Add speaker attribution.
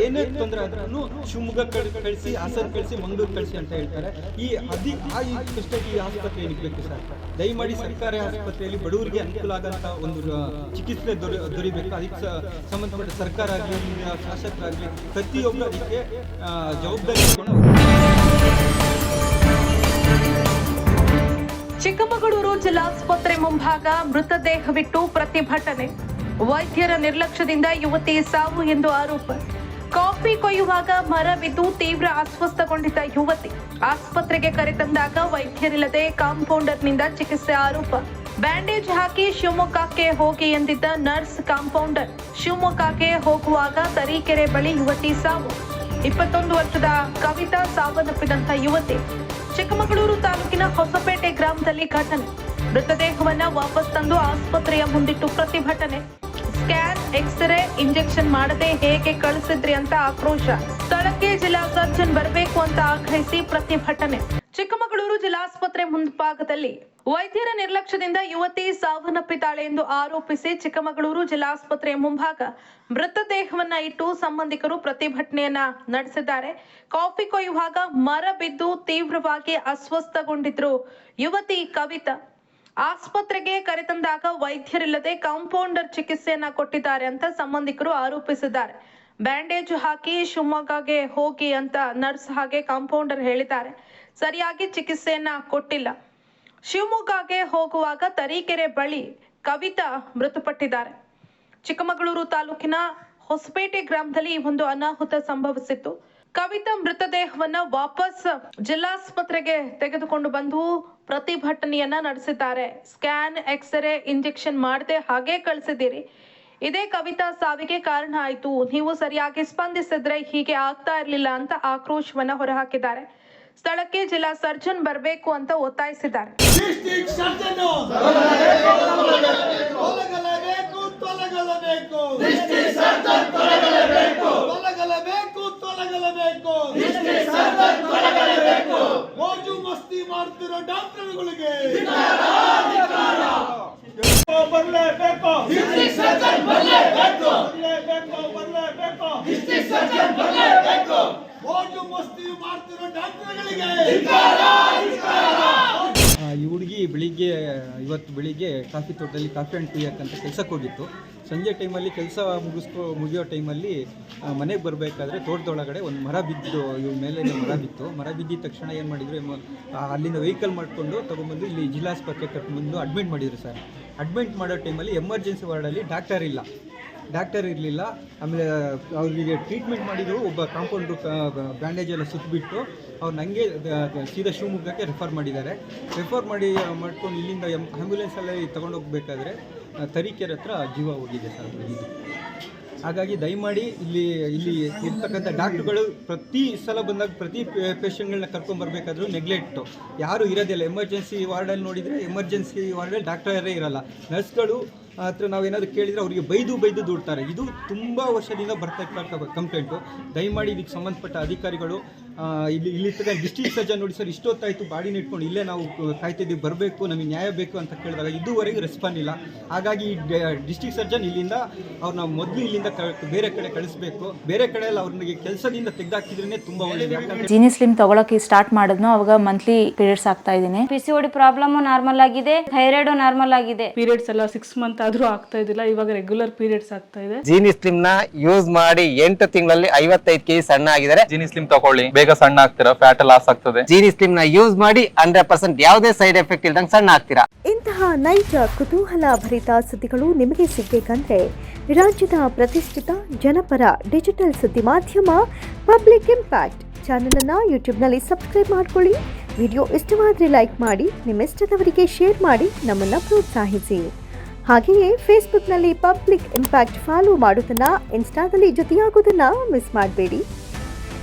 Speaker 1: ಏನೇ ತೊಂದರೆ ಆದ್ರೂ ಶಿವಮೊಗ್ಗ ಕಳ್- ಕಳಿಸಿ, ಹಾಸನ ಕಳಿಸಿ, ಮಂಗಳೂರು ಕಳಿಸಿ ಅಂತ ಹೇಳ್ತಾರೆ. ಈ ಅದಿ ಆ ಕಷ್ಟಕ್ಕೆ ಈ ಆಸ್ಪತ್ರೆ ಏನಕ್ಕೆ ಬೇಕು ಸರ್? ದಯಮಾಡಿ ಸರ್ಕಾರಿ ಆಸ್ಪತ್ರೆಯಲ್ಲಿ ಬಡವರಿಗೆ ಅನುಕೂಲ ಆಗಂತ ಒಂದು ಚಿಕಿತ್ಸೆ ದೊರೆ, ದೊರಿಬೇಕು. ಅದಕ್ಕೆ ಸಂಬಂಧಪಟ್ಟ ಸರ್ಕಾರ ಆಗಲಿ ಶಾಸಕರಾಗಲಿ ಪ್ರತಿಯೊಬ್ಬ ಅದಕ್ಕೆ ಜವಾಬ್ದಾರಿ
Speaker 2: ಚಿಕ್ಕಮಗಳೂರು ಜಿಲ್ಲಾಸ್ಪತ್ರೆ ಮುಂಭಾಗ ಮೃತದೇಹವಿಟ್ಟು ಪ್ರತಿಭಟನೆ. ವೈದ್ಯರ ನಿರ್ಲಕ್ಷ್ಯದಿಂದ ಯುವತಿ ಸಾವು ಎಂದು ಆರೋಪ. ಕಾಫಿ ಕೊಯ್ಯುವಾಗ ಮರ ಬಿದ್ದು ತೀವ್ರ ಅಸ್ವಸ್ಥಗೊಂಡಿದ್ದ ಯುವತಿ. ಆಸ್ಪತ್ರೆಗೆ ಕರೆತಂದಾಗ ವೈದ್ಯರಿಲ್ಲದೆ ಕಾಂಪೌಂಡರ್ನಿಂದ ಚಿಕಿತ್ಸೆ ಆರೋಪ. ಬ್ಯಾಂಡೇಜ್ ಹಾಕಿ ಶಿವಮೊಗ್ಗಕ್ಕೆ ಹೋಗಿ ಎಂದಿದ್ದ ನರ್ಸ್ ಕಾಂಪೌಂಡರ್. ಶಿವಮೊಗ್ಗಕ್ಕೆ ಹೋಗುವಾಗ ತರೀಕೆರೆ ಬಳಿ ಯುವತಿ ಸಾವು. ಇಪ್ಪತ್ತೊಂದು ವರ್ಷದ ಕವಿತಾ ಸಾವನ್ನಪ್ಪಿದಂತ ಯುವತಿ. ಚಿಕ್ಕಮಗಳೂರು ತಾಲೂಕಿನ ಹೊಸಪೇಟೆ ಗ್ರಾಮದಲ್ಲಿ ಘಟನೆ. ಮೃತದೇಹವನ್ನ ವಾಪಸ್ ತಂದು ಆಸ್ಪತ್ರೆಯ ಮುಂದಿಟ್ಟು ಪ್ರತಿಭಟನೆ. ಎಕ್ಸ್ರೇ ಇಂಜೆಕ್ಷನ್ ಮಾಡದೆ ಹೇಗೆ ಕಳಿಸಿದ್ರಿ ಅಂತ ಆಕ್ರೋಶ. ಸ್ಥಳಕ್ಕೆ ಜಿಲ್ಲಾ ಸರ್ಜನ್ ಬರಬೇಕು ಅಂತ ಆಗ್ರಹಿಸಿ ಪ್ರತಿಭಟನೆ. ಚಿಕ್ಕಮಗಳೂರು ಜಿಲ್ಲಾಸ್ಪತ್ರೆ ಮುಂಭಾಗದಲ್ಲಿ ವೈದ್ಯರ ನಿರ್ಲಕ್ಷ್ಯದಿಂದ ಯುವತಿ ಸಾವನ್ನಪ್ಪಿದ್ದಾಳೆ ಎಂದು ಆರೋಪಿಸಿ ಚಿಕ್ಕಮಗಳೂರು ಜಿಲ್ಲಾಸ್ಪತ್ರೆ ಮುಂಭಾಗ ಮೃತದೇಹವನ್ನ ಇಟ್ಟು ಸಂಬಂಧಿಕರು ಪ್ರತಿಭಟನೆಯನ್ನ ನಡೆಸಿದ್ದಾರೆ. ಕಾಫಿ ಕೊಯ್ಯುವಾಗ ಮರ ಬಿದ್ದು ತೀವ್ರವಾಗಿ ಅಸ್ವಸ್ಥಗೊಂಡಿದ್ರು ಯುವತಿ ಕವಿತಾ. ಆಸ್ಪತ್ರೆಗೆ ಕರೆತಂದಾಗ ವೈದ್ಯರಿಲ್ಲದೆ ಕಾಂಪೌಂಡರ್ ಚಿಕಿತ್ಸೆಯನ್ನ ಕೊಟ್ಟಿದ್ದಾರೆ ಅಂತ ಸಂಬಂಧಿಕರು ಆರೋಪಿಸಿದ್ದಾರೆ. ಬ್ಯಾಂಡೇಜ್ ಹಾಕಿ ಶಿವಮೊಗ್ಗಗೆ ಹೋಗಿ ಅಂತ ನರ್ಸ್ ಹಾಗೆ ಕಾಂಪೌಂಡರ್ ಹೇಳಿದ್ದಾರೆ. ಸರಿಯಾಗಿ ಚಿಕಿತ್ಸೆಯನ್ನ ಕೊಟ್ಟಿಲ್ಲ. ಶಿವಮೊಗ್ಗಗೆ ಹೋಗುವಾಗ ತರೀಕೆರೆ ಬಳಿ ಕವಿತಾ ಮೃತಪಟ್ಟಿದ್ದಾರೆ. ಚಿಕ್ಕಮಗಳೂರು ತಾಲೂಕಿನ ಹೊಸಪೇಟೆ ಗ್ರಾಮದಲ್ಲಿ ಒಂದು ಅನಾಹುತ ಸಂಭವಿಸಿತ್ತು. ಕವಿತಾ ಮೃತದೇಹವನ್ನ ವಾಪಸ್ ಜಿಲ್ಲಾಸ್ಪತ್ರೆಗೆ ತೆಗೆದುಕೊಂಡು ಬಂದು ಪ್ರತಿಭಟನೆಯನ್ನ ನಡೆಸಿದ್ದಾರೆ. ಸ್ಕ್ಯಾನ್ ಎಕ್ಸ್ರೇ ಇಂಜೆಕ್ಷನ್ ಮಾಡದೆ ಹಾಗೆ ಕಳಿಸಿದ್ದೀರಿ. ಇದೇ ಕವಿತಾ ಸಾವಿಗೆ ಕಾರಣ ಆಯ್ತು. ನೀವು ಸರಿಯಾಗಿ ಸ್ಪಂದಿಸಿದ್ರೆ ಹೀಗೆ ಆಗ್ತಾ ಇರಲಿಲ್ಲ ಅಂತ ಆಕ್ರೋಶವನ್ನ ಹೊರಹಾಕಿದ್ದಾರೆ. ಸ್ಥಳಕ್ಕೆ ಜಿಲ್ಲಾ ಸರ್ಜನ್ ಬರಬೇಕು ಅಂತ ಒತ್ತಾಯಿಸಿದ್ದಾರೆ.
Speaker 3: ತೊಲಗಲೇಬೇಕು ತೊಲಗಲೇಬೇಕು ಮೋಜು ಮಸ್ತಿ ಮಾಡ್ತಿರೋ ಡಾಕ್ಟರ್ಗಳಿಗೆ ಬರ್ಲೇಬೇಕು. ಬರ್ಲೇಬೇಕು. ಬರ್ಲೇಬೇಕು ಓಟು ಮಸ್ತಿ ಮಾಡ್ತಿರೋ ಡಾಕ್ಟರ್ಗಳಿಗೆ.
Speaker 1: ಆ, ಈ ಹುಡುಗಿ ಬೆಳಿಗ್ಗೆ ಇವತ್ತು ಬೆಳಿಗ್ಗೆ ಕಾಫಿ ತೋಟದಲ್ಲಿ ಕಾಫಿ ಹಣ್ಣು ಕುಯ್ಯಕ್ಕಂತ ಕೆಲಸಕ್ಕೆ ಹೋಗಿತ್ತು. ಸಂಜೆ ಟೈಮಲ್ಲಿ ಕೆಲಸ ಮುಗಿಸ್ಕೊ ಮುಗಿಯೋ ಟೈಮಲ್ಲಿ ಮನೆಗೆ ಬರಬೇಕಾದ್ರೆ ತೋಟದೊಳಗಡೆ ಒಂದು ಮರ ಬಿದ್ದು ಇವ್ರ ಮೇಲೆ ಮರ ಬಿತ್ತು. ಮರ ಬಿದ್ದಿದ ತಕ್ಷಣ ಏನು ಮಾಡಿದ್ರು ಅಲ್ಲಿಂದ ವೆಹಿಕಲ್ ಮಾಡಿಕೊಂಡು ತೊಗೊಂಬಂದು ಇಲ್ಲಿ ಜಿಲ್ಲಾಸ್ಪತ್ರೆ ಕರ್ಕೊಂಡ್ಬಂದು ಅಡ್ಮಿಟ್ ಮಾಡಿದರು ಸರ್. ಅಡ್ಮಿಟ್ ಮಾಡೋ ಟೈಮಲ್ಲಿ ಎಮರ್ಜೆನ್ಸಿ ವಾರ್ಡಲ್ಲಿ ಡಾಕ್ಟರ್ ಇಲ್ಲ. ಡಾಕ್ಟರ್ ಇರಲಿಲ್ಲ. ಆಮೇಲೆ ಅವರಿಗೆ ಟ್ರೀಟ್ಮೆಂಟ್ ಮಾಡಿದ್ರು. ಒಬ್ಬ ಕಾಂಪೌಂಡ್ರು ಬ್ಯಾಂಡೇಜ್ ಎಲ್ಲ ಸುತ್ತಬಿಟ್ಟು ಅವ್ರು ನನಗೆ ಸೀದಾ ಶಿವಮೊಗ್ಗಕ್ಕೆ ರೆಫರ್ ಮಾಡಿದ್ದಾರೆ. ರೆಫರ್ ಮಾಡಿ ಮಾಡ್ಕೊಂಡು ಇಲ್ಲಿಂದ ಆ್ಯಂಬುಲೆನ್ಸಲ್ಲಿ ತೊಗೊಂಡೋಗ್ಬೇಕಾದ್ರೆ ತರೀಕೆರೆ ಹತ್ರ ಜೀವ ಹೋಗಿದೆ ಸರ್. ಹುಡುಗಿದು ಹಾಗಾಗಿ ದಯಮಾಡಿ ಇಲ್ಲಿ ಇಲ್ಲಿ ಇರ್ತಕ್ಕಂಥ ಡಾಕ್ಟ್ರುಗಳು ಪ್ರತಿ ಸಲ ಬಂದಾಗ ಪ್ರತಿ ಪೇಷಂಟ್ಗಳನ್ನ ಕರ್ಕೊಂಬರ್ಬೇಕಾದ್ರೂ ನೆಗ್ಲೆಕ್ಟು. ಯಾರು ಇರೋದಿಲ್ಲ. ಎಮರ್ಜೆನ್ಸಿ ವಾರ್ಡಲ್ಲಿ ನೋಡಿದರೆ ಎಮರ್ಜೆನ್ಸಿ ವಾರ್ಡಲ್ಲಿ ಡಾಕ್ಟರೇ ಇರಲ್ಲ. ನರ್ಸ್ಗಳು ಹತ್ರ ನಾವೇನಾದರೂ ಕೇಳಿದರೆ ಅವರಿಗೆ ಬೈದು ಬೈದು ದೂಡ್ತಾರೆ. ಇದು ತುಂಬ ವರ್ಷದಿಂದ ಬರ್ತಾ ಇರ್ತಕ್ಕ ಕಂಪ್ಲೇಂಟು. ದಯಮಾಡಿ ಇದಕ್ಕೆ ಸಂಬಂಧಪಟ್ಟ ಅಧಿಕಾರಿಗಳು ಇಲ್ಲಿ ಇಲ್ಲಿ ಡಿಸ್ಟ್ರಿಕ್ಟ್ ಸರ್ಜನ್ ನೋಡಿ ಸರ್ ಇಷ್ಟೊತ್ತಾಯಿತು ಬಾಡಿ ಇಟ್ಕೊಂಡು ಇಲ್ಲೇ ನಾವು ಕಾಯ್ತಿದ್ದೀವಿ ಬರಬೇಕು ನಮಗೆ ನ್ಯಾಯ ಬೇಕು ಅಂತ ಕೇಳಿದಾಗ ಇದುವರೆಗೂ ರೆಸ್ಪಾಂಡ್ ಇಲ್ಲ. ಹಾಗಾಗಿ ಡಿಸ್ಟ್ರಿಕ್ಟ್ ಸರ್ಜನ್ ಇಲ್ಲಿಂದ ಅವ್ರನ್ನ ಮೊದಲು ಇಲ್ಲಿಂದ ಬೇರೆ ಕಡೆ ಕಳಿಸ್ಬೇಕು. ಬೇರೆ ಕಡೆ ಎಲ್ಲ ಅವ್ರಿಗೆ ಕೆಲಸದಿಂದ ತೆಗೆದಾಕಿದ್ರೆ ತುಂಬ ಒಳ್ಳೆಯದು
Speaker 4: ಜೀನಿ ಸ್ಲಿಮ್ ತಗೊಳಕ್ಕೆ ಸ್ಟಾರ್ಟ್ ಮಾಡಿದ್ನೋ ಅವಾಗ ಮಂತ್ಲಿ ಪೀರಿಯಡ್ಸ್ ಆಗ್ತಾ ಇದ್ದೀನಿ.
Speaker 5: P C O D problem normal ಆಗಿದೆ ಥೈರಾಯ್ಡ್ ನಾರ್ಮಲ್ ಆಗಿದೆ.
Speaker 6: ಪೀರಿಯಡ್ಸ್ ಎಲ್ಲ ಸಿಕ್ಸ್ ಮಂತ್ ಆದ್ರೂ ಆಗ್ತಾ ಇದಿಲ್ಲ ಇವಾಗ ರೆಗ್ಯುಲರ್ ಪೀರಿಯಡ್ಸ್ ಆಗ್ತಾ ಇದೆ.
Speaker 7: ಜೀನಿ ಸ್ಲಿಮ್ನ ಯೂಸ್ ಮಾಡಿ ಎಂಟು ತಿಂಗಳಲ್ಲಿ ಐವತ್ತೈದು ಕೆಜಿ ಸಣ್ಣ ಆಗಿದ್ದಾರೆ.
Speaker 8: ಜೀನಿ ಸ್ಲಿಮ್ ತಗೊಳ್ಳಿ. ಬೇಗ ಸಣ್ಣ ಆಗ್ತೀರಾ? ಫ್ಯಾಟ್ ಲಾಸ್ ಆಗ್ತದೆ.
Speaker 7: ಜೀನಿ ಸ್ಲಿಮ್ನ ಯೂಸ್ ಮಾಡಿ ಹಂಡ್ರೆಡ್ ಪರ್ಸೆಂಟ್ ಯಾವುದೇ ಸೈಡ್ ಎಫೆಕ್ಟ್ ಇಲ್ದಂಗೆ ಸಣ್ಣ ಆಗ್ತೀರಾ?
Speaker 9: ಇಂತಹ ನೈಜ ಕುತೂಹಲ ಭರಿತ ಸುದ್ದಿಗಳು ನಿಮಗೆ ಸಿಗ್ಬೇಕಂದ್ರೆ ರಾಜ್ಯದ ಪ್ರತಿಷ್ಠಿತ ಜನಪರ ಡಿಜಿಟಲ್ ಸುದ್ದಿ ಮಾಧ್ಯಮ ಪಬ್ಲಿಕ್ ಇಂಪ್ಯಾಕ್ಟ್ ಚಾನೆಲ್ ಅನ್ನ ಯೂಟ್ಯೂಬ್ನಲ್ಲಿ ಸಬ್ಸ್ಕ್ರೈಬ್ ಮಾಡ್ಕೊಳ್ಳಿ. ವಿಡಿಯೋ ಇಷ್ಟವಾದರೆ ಲೈಕ್ ಮಾಡಿ ನಿಮ್ಮಿಷ್ಟದವರಿಗೆ ಶೇರ್ ಮಾಡಿ ನಮ್ಮನ್ನು ಪ್ರೋತ್ಸಾಹಿಸಿ. ಹಾಗೆಯೇ ಫೇಸ್ಬುಕ್ನಲ್ಲಿ ಪಬ್ಲಿಕ್ ಇಂಪ್ಯಾಕ್ಟ್ ಫಾಲೋ ಮಾಡೋದನ್ನ ಇನ್ಸ್ಟಾದಲ್ಲಿ ಜೊತೆಯಾಗೋದನ್ನ ಮಿಸ್ ಮಾಡಬೇಡಿ.